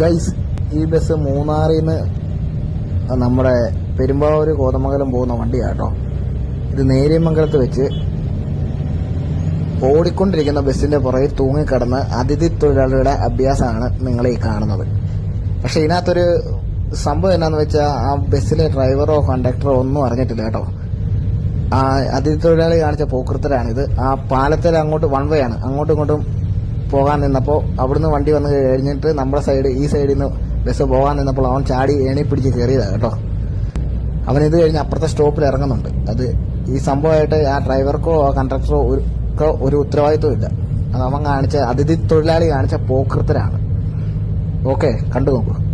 Guys ഈ bus മൂന്നാറിൽ നിന്ന് നമ്മുടെ പെരുമ്പാവൂർ കോതമംഗലം പോകുന്ന വണ്ടിയാണ് കേട്ടോ ഇത് നേര്യമംഗലത്ത് വെച്ച് ഓടിക്കൊണ്ടിരിക്കുന്ന ബസ്സിന്റെ പുറകിൽ തൂങ്ങിക്കിടന്ന് അതിഥി തൊഴിലാളികളുടെ അഭ്യാസമാണ് നിങ്ങൾ ഈ കാണുന്നത്. പക്ഷെ ഇതിനകത്തൊരു സംഭവം എന്നാന്ന് വെച്ചാൽ ആ ബസ്സിലെ ഡ്രൈവറോ കണ്ടക്ടറോ ഒന്നും അറിഞ്ഞിട്ടില്ല കേട്ടോ. ആ അതിഥി തൊഴിലാളി കാണിച്ച പോക്കൃത്തരാണിത്. ആ പാലത്തിൽ അങ്ങോട്ട് വൺ വേ ആണ്. അങ്ങോട്ടും ഇങ്ങോട്ടും പോകാൻ നിന്നപ്പോൾ അവിടുന്ന് വണ്ടി വന്ന് കഴിഞ്ഞിട്ട് നമ്മുടെ സൈഡ് ഈ സൈഡിൽ നിന്ന് ബസ് പോകാൻ നിന്നപ്പോൾ അവൻ ചാടി ഏണി പിടിച്ച് കയറിയതാണ് കേട്ടോ. അവൻ ഇത് കഴിഞ്ഞ് അപ്പുറത്തെ സ്റ്റോപ്പിൽ ഇറങ്ങുന്നുണ്ട്. അത് ഈ സംഭവമായിട്ട് ആ ഡ്രൈവർക്കോ ആ കണ്ടക്ടറോ ഒരു ക്കോ ഒരു ഉത്തരവാദിത്വം ഇല്ല. അത് അവൻ കാണിച്ച അതിഥി തൊഴിലാളി കാണിച്ച പോക്കൃത്തരാണ്. ഓക്കെ കണ്ടു നോക്കൂ